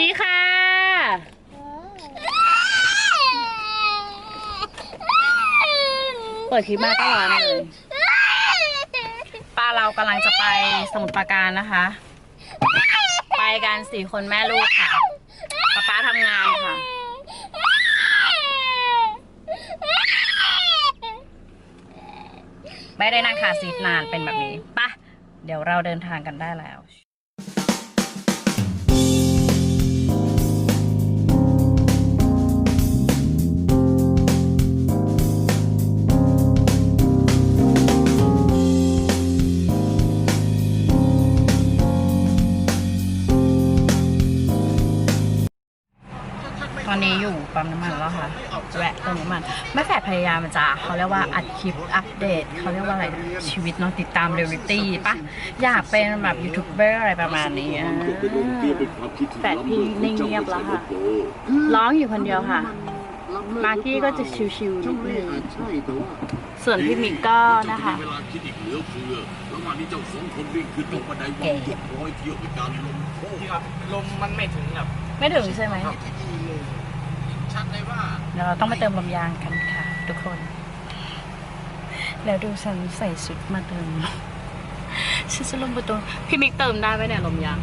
ดีค่ะ เปิดคลิปมาก็ร้อนเลยป้าเรากำลังจะไปสมุทรปราการนะคะ ไปกันสี่คนแม่ลูกค่ะป้าป้าทำงานค่ะ ไม่ได้นั่งคาซีทนานเป็นแบบนี้ปะเดี๋ยวเราเดินทางกันได้แล้ว อนนี้อยู่ปั๊มน้ำมันแล้วค่ะแวะเติมน้ำมันแม่แฝดพยายามจะเขาเรียกว่าอัดคลิปอัปเดตเขาเรียกว่าอะไรนะชีวิตเนาะติดตามเรียลลิตี้ปะอยากเป็นแบบยูทูบเบอร์อะไรประมาณนี้อะแฝดพี่นิ่งเงียบแล้วค่ะร้องอยู่คนเดียวค่ะ มากกี้ก็จะชิวๆนิดนึงใช่แต่ว่าส่วนพี่มิกก็นะคะเวลาคิดอีกเหลือเฟือระหว่างนี้เจ้าสองคนวิ่งขึ้นตรงบันไดวังเจ็ดร้อยเที่ยวเป็นการลงโทษที่ครับลมมันไม่ถึงแบบไม่ถึงใช่ไหม ชัดเลยว่าเดี๋ยวเราต้องไปเติมลมยางกันค่ะ ทุกคน แล้วดูฉันใส่ชุดมาเติมฉันจะลงประตูพี่มิกเติมได้ไหมเนี่ยลมยาง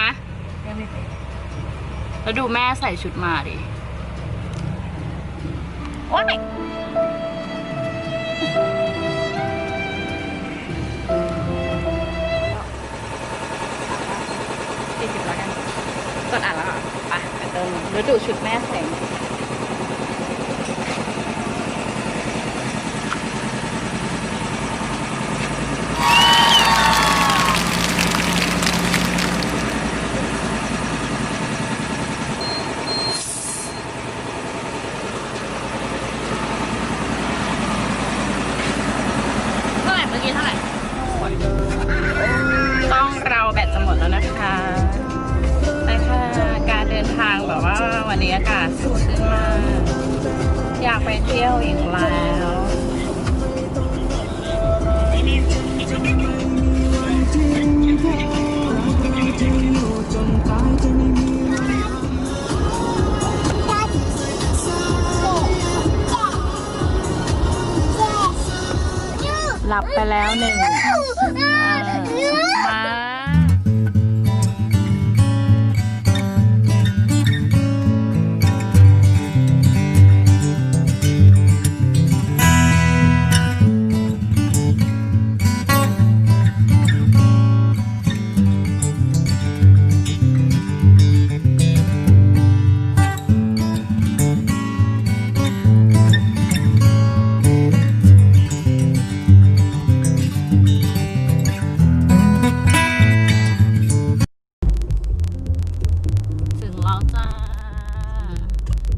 ฮะแล้วดูแม่ใส่ชุดมาดิ โอ๊ย ฤดูชุดแม่แสง ที่ยวอีกแล้วหลับไปแล้วหนึ่ง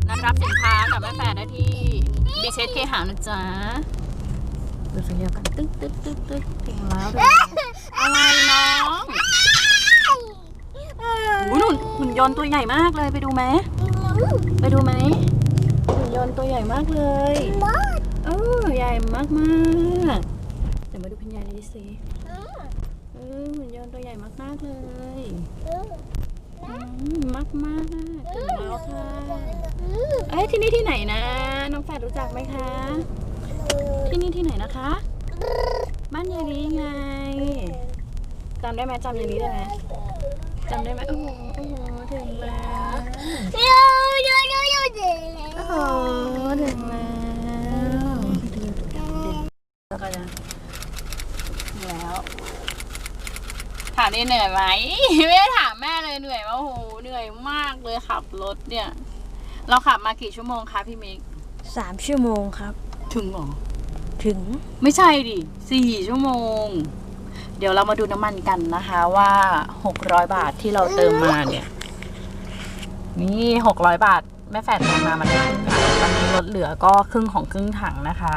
นัดรับสินค้ากับแม่แฝดได้ที่บีเชสเคหานะจ๊ะเปิดไฟเลี้ยวกันตึ๊ดตึ๊ดตึ๊ดตึ๊ดถึงแล้วถึงแล้วอะไรน้องโอ้ยนุ่นหุ่นยนต์ตัวใหญ่มากเลยไปดูไหมไปดูไหมหุ่นยนต์ตัวใหญ่มากเลยเออใหญ่มากมากเดี๋ยวมาดูคุณยายเลยสิเออหุ่นยนต์ตัวใหญ่มากๆเลยอืม มากมากๆถึงแล้วค่ะ เอ้ยที่นี่ที่ไหนนะ น้องแฟดรู้จักไหมคะ ที่นี่ที่ไหนนะคะ บ้านยายลีไงจำได้ไหมจำยายลีได้ไหมจำได้ไหมโอ้โหโอ้โหถึงแล้วโอ้โหถึงแล้วแล้วก็จะถึงแล้ว ถามนี่เหนื่อยไหมไม่ได้ถามแม่เลยเหนื่อยว่าโอ้โหเหนื่อยมากเลยขับรถเนี่ย เราขับมากี่ชั่วโมงคะพี่มิกสามชั่วโมงครับ ถึงหรอถึงไม่ใช่ดิสี่ชั่วโมง เดี๋ยวเรามาดูน้ำมันกันนะคะว่าหกร้อยบาทที่เราเติมมาเนี่ย นี่หกร้อยบาท แม่แฝดเติมามันได้ครึ่งถังตอนนี้ลดเหลือก็ครึ่งของครึ่งถังนะคะ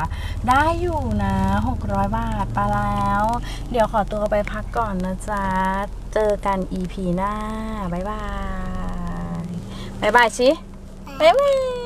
ได้อยู่นะหกร้อยบาทไปแล้ว เดี๋ยวขอตัวไปพักก่อนนะจ๊ะ เจอกัน EP หน้า บ๊ายบาย บ๊ายบายชิบ๊ายบาย